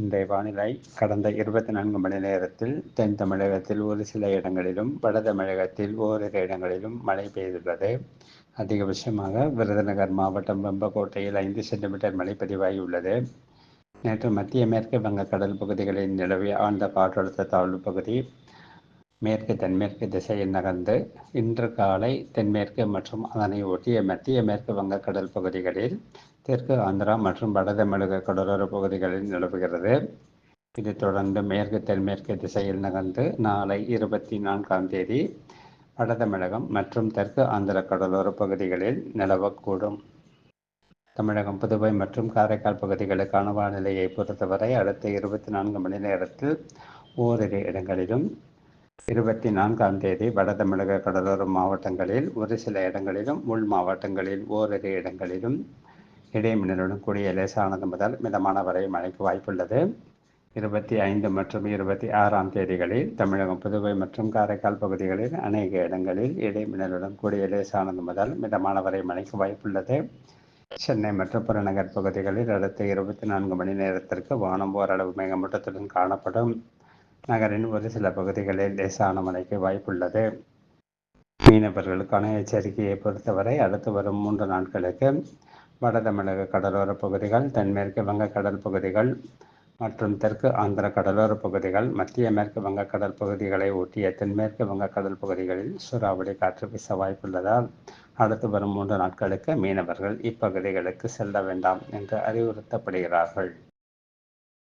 இன்றைய வானிலை கடந்த இருபத்தி நான்கு மணி நேரத்தில் தென் தமிழகத்தில் ஒரு சில இடங்களிலும் வட தமிழகத்தில் ஓரிரு இடங்களிலும் மழை பெய்துள்ளது. அதிகபட்சமாக விருதுநகர் மாவட்டம் வெம்பக்கோட்டையில் ஐந்து சென்டிமீட்டர் மழை பதிவாகியுள்ளது. நேற்று மத்திய மேற்கு வங்கக்கடல் பகுதிகளில் நிலவிய ஆழ்ந்த காற்றழுத்த தாழ்வு பகுதி மேற்கு தென்மேற்கு திசையில் நகர்ந்து இன்று காலை தென்மேற்கு மற்றும் அதனை ஒட்டிய மத்திய மேற்கு வங்கக்கடல் பகுதிகளில் தெற்கு ஆந்திரா மற்றும் வட தமிழக கடலோர பகுதிகளில் நிலவுகிறது. இது தொடர்ந்து மேற்கு தென்மேற்கு திசையில் நகர்ந்து நாளை இருபத்தி நான்காம் தேதி வட தமிழகம் மற்றும் தெற்கு ஆந்திர கடலோர பகுதிகளில் நிலவக்கூடும். தமிழகம் புதுவை மற்றும் காரைக்கால் பகுதிகளுக்கான வானிலையை பொறுத்தவரை அடுத்த இருபத்தி நான்கு மணி நேரத்தில் ஓரிரு இடங்களிலும் இருபத்தி நான்காம் தேதி வட தமிழக கடலோர மாவட்டங்களில் ஒரு சில இடங்களிலும் உள் மாவட்டங்களில் ஓரிரு இடங்களிலும் இடைமின்னலுடன் கூடிய லேசானது முதல் மிதமான வரை மழைக்கு வாய்ப்புள்ளது. இருபத்தி ஐந்து மற்றும் இருபத்தி ஆறாம் தேதிகளில் தமிழகம் புதுவை மற்றும் காரைக்கால் பகுதிகளில் அநேக இடங்களில் இடைமின்னலுடன் கூடிய லேசானது முதல் மிதமான வரை மழைக்கு வாய்ப்புள்ளது. சென்னை மற்றும் புறநகர் பகுதிகளில் அடுத்த இருபத்தி நான்கு மணி நேரத்திற்கு வானம் ஓரளவு மேகமூட்டத்துடன் காணப்படும். நகரின் ஒரு சில பகுதிகளில் லேசான மழைக்கு வாய்ப்புள்ளது. மீனவர்களுக்கான எச்சரிக்கையை பொறுத்தவரை அடுத்து வரும் மூன்று நாட்களுக்கு வட தமிழக கடலோர பகுதிகள் தென்மேற்கு வங்கக்கடல் பகுதிகள் மற்றும் தெற்கு ஆந்திர கடலோர பகுதிகள் மத்திய மேற்கு வங்கக்கடல் பகுதிகளை ஒட்டிய தென்மேற்கு வங்கக்கடல் பகுதிகளில் சூறாவளி காற்று வீச வாய்ப்புள்ளதால் அடுத்து வரும் மூன்று நாட்களுக்கு மீனவர்கள் இப்பகுதிகளுக்கு செல்ல வேண்டாம் என்று அறிவுறுத்தப்படுகிறார்கள்.